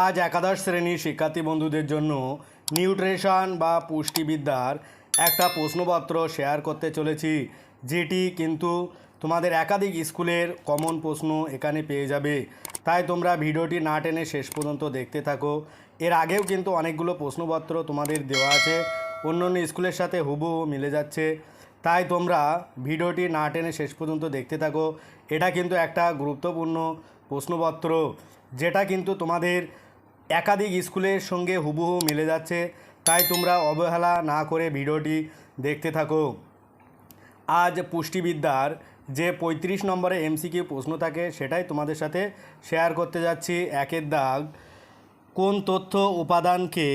আজ একাদশ শ্রেণির শিক্ষার্থী বন্ধুদের জন্য নিউট্রিশন বা পুষ্টিবিদ্যার একটা প্রশ্নপত্র শেয়ার করতে চলেছি, যেটি কিন্তু তোমাদের একাধিক স্কুলের কমন প্রশ্ন এখানে পেয়ে যাবে। তাই তোমরা ভিডিওটি না টেনে শেষ পর্যন্ত দেখতে থাকো। এর আগেও কিন্তু অনেকগুলো প্রশ্নপত্র তোমাদের দেওয়া আছে অন্য অন্য স্কুলের সাথে হুবহু মিলে যাচ্ছে। তাই তোমরা ভিডিওটি না টেনে শেষ পর্যন্ত দেখতে থাকো। এটা কিন্তু একটা গুরুত্বপূর্ণ প্রশ্নপত্র, যেটা কিন্তু তোমাদের একাধিক স্কুলের সঙ্গে হুবহু মিলে যাচ্ছে, তাই তোমরা অবহেলা না করে ভিডিওটি দেখতে থাকো। আজ পুষ্টিবিদ্যার যে পঁয়ত্রিশ নম্বরে এমসিকিউ প্রশ্ন থাকে, সেটাই তোমাদের সাথে শেয়ার করতে যাচ্ছি। একের দাগ, কোন তথ্য উপাদানকে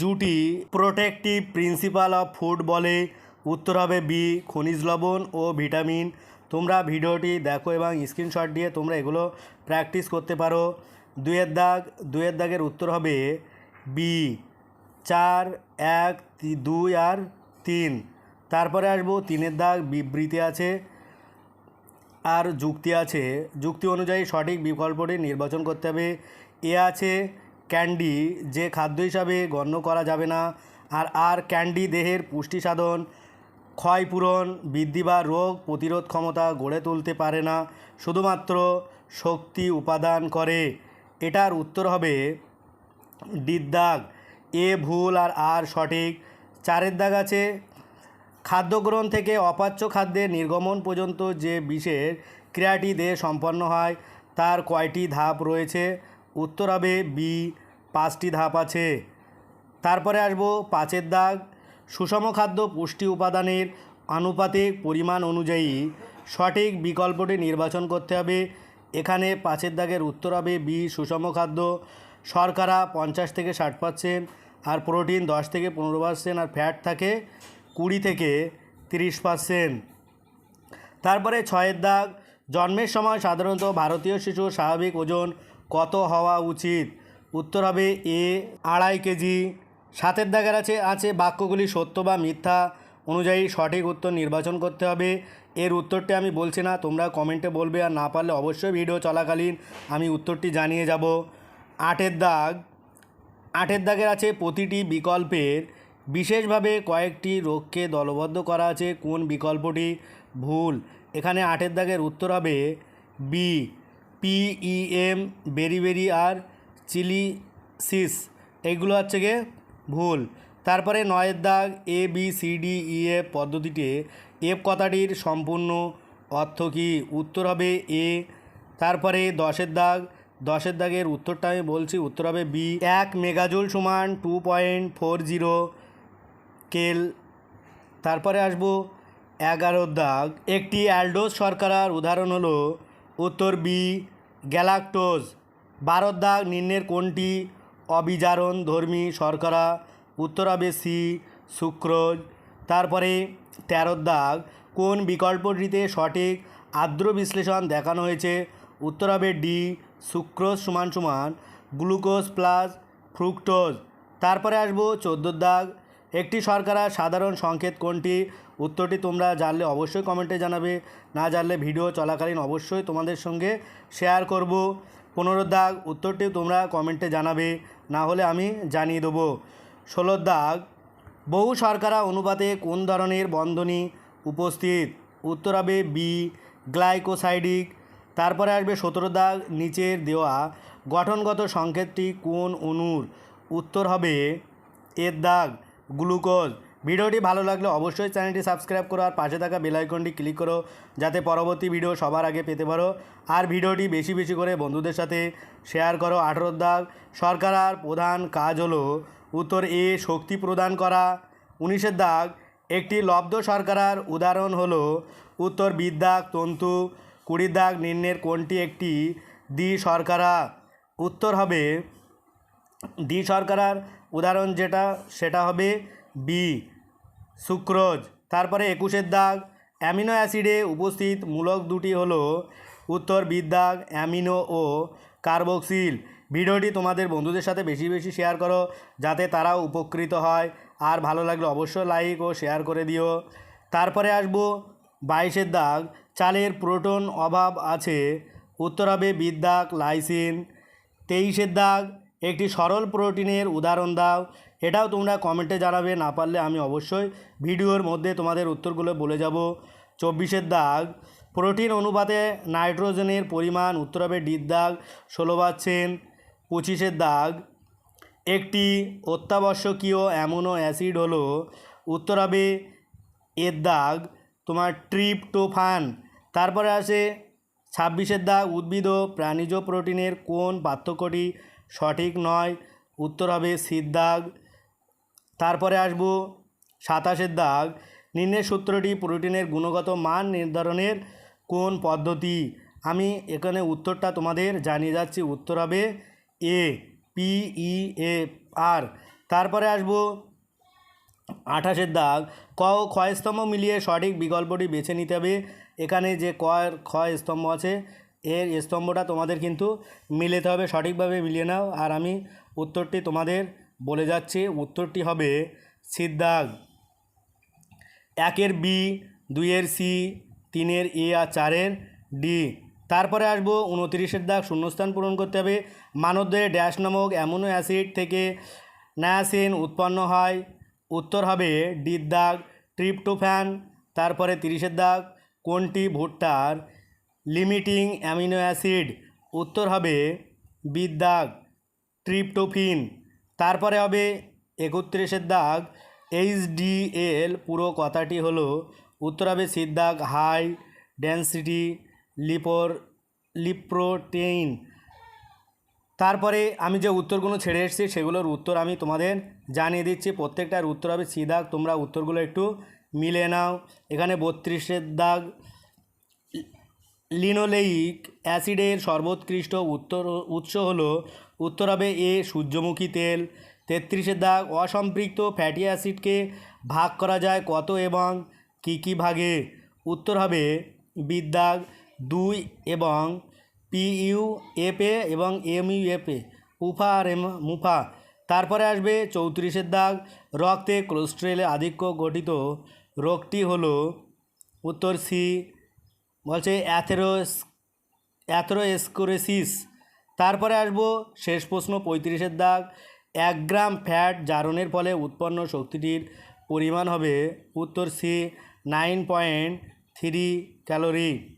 জুটি প্রোটেক্টিভ প্রিন্সিপাল অফ ফুড বলে? উত্তর হবে বি, খনিজ লবণ ও ভিটামিন। তোমরা ভিডিওটি দেখো এবং স্ক্রিনশট দিয়ে তোমরা এগুলো প্র্যাকটিস করতে পারো। দুয়ের দাগ দুয়ের দাগের উত্তর হবে বি। চার, এক দুই আর তিন। তারপরে আসব তিনের দাগ, বিবৃতি আছে আর যুক্তি আছে। যুক্তি অনুযায়ী সঠিক বিকল্পটি নির্বাচন করতে হবে। এ আছে ক্যান্ডি, যে খাদ্য হিসাবে গণ্য করা যাবে না, আর আর ক্যান্ডি দেহের পুষ্টি সাধন ক্ষয়পূরণ বৃদ্ধি বা রোগ প্রতিরোধ ক্ষমতা গড়ে তুলতে পারে না। শুধুমাত্র শক্তি উপাদান করে। এটার উত্তর হবে ডির দাগ। এ ভুল আর আর সঠিক। চারের দাগ আছে। খাদ্যগ্রহণ থেকে অপাচ্য খাদ্যের নির্গমন পর্যন্ত যে বিশেষ ক্রিয়াটি দেহে সম্পন্ন হয়, তার কয়টি ধাপ রয়েছে? উত্তর হবে বি, পাঁচটি ধাপ আছে। তারপরে আসব পাঁচের দাগ। সুষম খাদ্য পুষ্টি উপাদানের আনুপাতিক পরিমাণ অনুযায়ী সঠিক বিকল্পটি নির্বাচন করতে হবে। এখানে পাঁচের দাগের উত্তর হবে বি, সুষম খাদ্য। শর্করা পঞ্চাশ থেকে ষাট পার্সেন্ট, আর প্রোটিন দশ থেকে পনেরো পার্সেন্ট, আর ফ্যাট থাকে কুড়ি থেকে তিরিশ পার্সেন্ট। তারপরে ছয়ের দাগ, জন্মের সময় সাধারণত ভারতীয় শিশুর স্বাভাবিক ওজন কত হওয়া উচিত? উত্তর হবে এ, আড়াই কেজি। সাতের দাগের আছে আছে বাক্যগুলি সত্য বা মিথ্যা অনুযায়ী সঠিক উত্তর নির্বাচন করতে হবে। এর উত্তরটি আমি বলছি না, তোমরা কমেন্টে বলবে, আর না পারলে অবশ্যই ভিডিও চলাকালীন আমি উত্তরটি জানিয়ে যাব। আটের দাগ, আটের দাগের আছে প্রতিটি বিকল্পের, বিশেষভাবে কয়েকটি রোগকে দলবদ্ধ করা আছে, কোন বিকল্পটি ভুল? এখানে আটের দাগের উত্তর হবে বি পিইএম বেরি বেরি আর চিলি সিস এইগুলো হচ্ছে গিয়ে ভুল। তারপরে নয়ের দাগ A B C D E F পদ্ধতিতে এফ কথাটির সম্পূর্ণ অর্থ কী? উত্তর হবে এ। তারপরে দশের দাগ। দশের দাগের উত্তরটা আমি বলছি, উত্তর হবে বি। এক মেগাজুল সমান টু পয়েন্ট ফোর জিরো কেল। তারপরে আসব এগারোর দাগ। একটি অ্যালডোজ শর্করার উদাহরণ হলো, উত্তর বি, গ্যালাক্টোজ। বারোর দাগ নিম্নের কোনটি? অবিজারণ ধর্মী শর্করা। উত্তর হবে সি, সুক্রোজ। তারপরে তেরোর দাগ, কোন বিকল্পটিতে সঠিক আর্দ্র বিশ্লেষণ দেখানো হয়েছে? উত্তর হবে ডি, সুক্রোজ সমান সমান গ্লুকোজ প্লাস ফ্রুক্টোজ। তারপরে আসব চোদ্দোর দাগ, একটি শর্করা সাধারণ সংকেত কোনটি? উত্তরটি তোমরা জানলে অবশ্যই কমেন্টে জানাবে, না জানলে ভিডিও চলাকালীন অবশ্যই তোমাদের সঙ্গে শেয়ার করব। পনেরো দাগ, উত্তরটি তোমরা কমেন্টে জানাবে, না হলে আমি জানিয়ে দেবো। ষোলোর দাগ বহু শর্করা অনুপাতে কোন ধরনের বন্ধনী উপস্থিত? উত্তর হবে বি গ্লাইকোসাইডিক তারপরে আসবে সতেরো দাগ নিচের দেওয়া গঠনগত সংকেতটি কোন অণুর উত্তর হবে এর দাগ গ্লুকোজ। ভিডিওটি ভালো লাগলে অবশ্যই চ্যানেলটি সাবস্ক্রাইব করো আর পাশে থাকা বেল আইকনটি ক্লিক করো যাতে পরবর্তী ভিডিও সবার আগে পেতে পারো। আর ভিডিওটি বেশি বেশি করে বন্ধুদের সাথে শেয়ার করো। আঠেরোর দাগ সরকার প্রধান কাজ হলো উত্তর এ শক্তি প্রদান করা। উনিশের দাগ। একটি লব্ধ সরকার উদাহরণ হল উত্তর বিদ্যাগ তন্তু। কুড়ির দাগ নিম্নের কোনটি একটি দ্বি সরকারা উত্তর হবে দ্বি শর্করার উদাহরণ যেটা, সেটা হবে বি, সুক্রোজ। তারপরে একুশের দাগ, অ্যামিনো অ্যাসিডে উপস্থিত মূলক দুটি হলো উত্তর বিদ্যাগ অ্যামিনো ও কার্বক্সিল। ভিডিওটি তোমাদের বন্ধুদের সাথে বেশি বেশি শেয়ার করো, যাতে তারাও উপকৃত হয়। আর ভালো লাগলে অবশ্যই লাইক ও শেয়ার করে দিও। তারপরে আসব বাইশের দাগ, চালের প্রোটন অভাব আছে, উত্তর হবে বিদ্যাক লাইসিন তেইশের দাগ, একটি সরল প্রোটিনের উদাহরণ দাও। এটাও তোমরা কমেন্টে জানাবে, না পারলে আমি অবশ্যই ভিডিওর মধ্যে তোমাদের উত্তরগুলো বলে যাব। চব্বিশের দাগ, প্রোটিন অনুপাতে নাইট্রোজেনের পরিমাণ, উত্তর হবে ডির দাগ, ষোলো পাচ্ছেন পঁচিশের দাগ একটি অত্যাবশ্যকীয় অ্যামোনো অ্যাসিড হলো উত্তর হবে এর দাগ, তোমার ট্রিপটোফান। তারপরে আসে ছাব্বিশের দাগ, উদ্ভিদ ও প্রাণীজ প্রোটিনের কোন পার্থক্যটি সঠিক নয়? উত্তর হবে সির দাগ। তারপরে আসব সাতাশের দাগ। নিম্নের সূত্রটি প্রোটিনের গুণগত মান নির্ধারণের কোন পদ্ধতি? আমি এখানে উত্তরটা তোমাদের জানিয়ে যাচ্ছি উত্তর হবে এ। পি ই এ আর তারপরে আসব আঠাশের দাগ। ক ও ক্ষয় স্তম্ভ মিলিয়ে সঠিক বিকল্পটি বেছে নিতে হবে। এখানে যে কয়ের ক্ষয় স্তম্ভ আছে, এর স্তম্ভটা তোমাদের কিন্তু মিলেতে হবে, সঠিকভাবে মিলিয়ে নাও। আর আমি উত্তরটি তোমাদের বলে যাচ্ছি। উত্তরটি হবে সিদ্ধাগ একের বি, দুইয়ের সি, তিনের এ আর চারের ডি। তারপরে আসব উনত্রিশের দাগ, শূন্যস্থান পূরণ করতে হবে। মানবদেহে ড্যাশ নামক অ্যামোনো অ্যাসিড থেকে নায়াসিন উৎপন্ন হয়। উত্তর হবে ডির দাগ, ট্রিপ্টোফ্যান, তারপরে তিরিশের দাগ, কোনটি ভুট্টার লিমিটিং অ্যামিনো অ্যাসিড? উত্তর হবে বির দাগ, ট্রিপ্টোফিন। তারপরে হবে একত্রিশের দাগ এইচডিএল পুরো কথাটি হলো উত্তর হবে সিদ্ধাগ হাই ডেন্সিটি। লিপোর, লিপ্রোটেইন। তারপরে আমি যে উত্তরগুলো ছেড়ে এসেছি, সেগুলোর উত্তর আমি তোমাদের জানিয়ে দিচ্ছি। প্রত্যেকটার উত্তর হবে সি দাগ। তোমরা উত্তরগুলো একটু মিলে নাও। এখানে বত্রিশের দাগ। লিনোলেইক অ্যাসিডের সর্বোৎকৃষ্ট উত্তর, উৎস হলো, উত্তর হবে এ, সূর্যমুখী তেল। তেত্রিশের দাগ, অসম্পৃক্ত ফ্যাটি অ্যাসিডকে ভাগ করা যায় কত এবং কী কী ভাগে? উত্তর হবে বিদ্যাগ দুই এবং পিইউ এপে এবং এমইউএফে উফা আর এম, মুফা। তারপরে আসবে চৌত্রিশের দাগ। রক্তে কোলেস্ট্রলে আধিক্য গঠিত রোগটি হলো উত্তর সি, বলছে অ্যাথেরোস, অ্যাথ্রোস্কোরেসিস। তারপরে আসব শেষ প্রশ্ন পঁয়ত্রিশের দাগ। এক গ্রাম ফ্যাট জারণের ফলে উৎপন্ন শক্তিটির পরিমাণ হবে উত্তর C nine point three calorie.